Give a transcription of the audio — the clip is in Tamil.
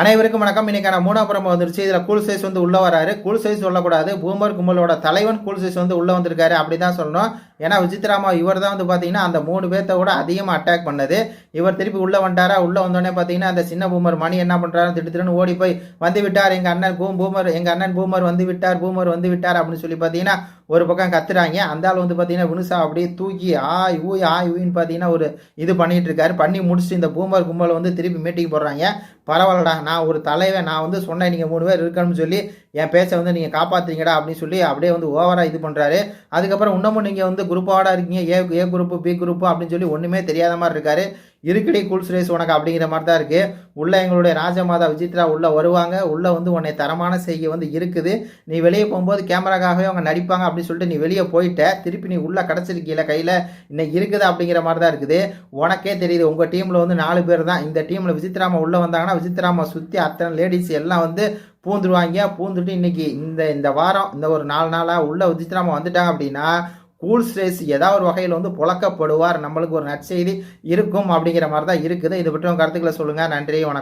அனைவருக்கும் வணக்கம். இன்னைக்கான மூணாபுரம் வந்துருச்சு இதில் கூல் சைஸ் வந்து உள்ளே வராரு. கூல் சைஸ் சொல்லக்கூடாது. பூமர் கும்பலோட தலைவன் கூல் சைஸ் வந்து உள்ளே வந்திருக்காரு அப்படி தான் சொல்லணும். ஏன்னா விஜித்ராமா இவர் தான் வந்து பார்த்தீங்கன்னா அந்த மூணு பேர்த்த விட அதிகமாக அட்டாக் பண்ணது. இவர் திருப்பி உள்ளே வந்துட்டாரா? உள்ளே வந்தோடனே பார்த்தீங்கன்னா அந்த சின்ன பூமர் மணி என்ன பண்ணுறாரு திட்டு திட்டுன்னு ஓடி போய் வந்து விட்டார். எங்கள் அண்ணன் பூம் பூமர் எங்கள் அண்ணன் பூமர் வந்து விட்டார் பூமர் வந்து விட்டார் அப்படின்னு சொல்லி பார்த்தீங்கன்னா ஒரு பக்கம் கத்துறாங்க. அந்த ஆள் வந்து பார்த்தீங்கன்னா வினுசா அப்படியே தூக்கி ஆய் ஊய் ஆய் ஊயின்னு பார்த்தீங்கன்னா ஒரு இது பண்ணிட்டு இருக்காரு. பண்ணி முடிச்சுட்டு இந்த பூமர் கும்பல் வந்து திருப்பி மீட்டிங் போடுறாங்க. பரவாயில்லடா நான் ஒரு தலைவன் நான் வந்து சொன்னேன் நீங்கள் மூணு பேர் இருக்கணும்னு சொல்லி என் பேச்சை வந்து நீங்கள் காப்பாற்றுறீங்கடா அப்படின்னு சொல்லி அப்படியே வந்து ஓவராக இது பண்ணுறாரு அதுக்கப்புறம் இன்னமும் நீங்கள் வந்து குரூப்போட இருக்கீங்க. A A group B group அப்படின்னு சொல்லி ஒன்றுமே தெரியாத மாதிரி இருக்காரு. இருக்கடி கூல் ரேஸ் உனக்கு அப்படிங்கிற மாதிரி தான் இருக்குது உள்ளே எங்களுடைய ராஜமாதா விஜித்ரா உள்ளே வருவாங்க. உள்ளே வந்து உன்னை தரமான செய்கை வந்து இருக்குது. நீ வெளியே போகும்போது கேமராக்காகவே அவங்க நடிப்பாங்க அப்படின்னு சொல்லிட்டு நீ வெளியே போயிட்ட. திருப்பி நீ உள்ளே கிடச்சிருக்கீல கையில். இன்னைக்கு இருக்குது அப்படிங்கிற மாதிரி தான் இருக்குது. உனக்கே தெரியுது. உங்கள் டீமில் வந்து நாலு பேர் தான். இந்த டீமில் விஜித்ராமா உள்ளே வந்தாங்கன்னா விஜித்ராமா சுற்றி அத்தனை லேடிஸ் எல்லாம் வந்து பூந்துருவாங்க. பூந்துட்டு இன்னைக்கு இந்த இந்த வாரம் இந்த ஒரு நாலு நாளாக உள்ள நம்ம வந்துட்டாங்க அப்படின்னா கூல் ஸ்ட்ரேஸ் ஏதாவது ஒரு வகையில் வந்து புழக்கப்படுவார். நம்மளுக்கு ஒரு நற்செய்தி இருக்கும் அப்படிங்கிற மாதிரி தான் இருக்குது. இதை பற்றி உங்கள் கருத்துக்களை சொல்லுங்கள் நன்றி வணக்கம்.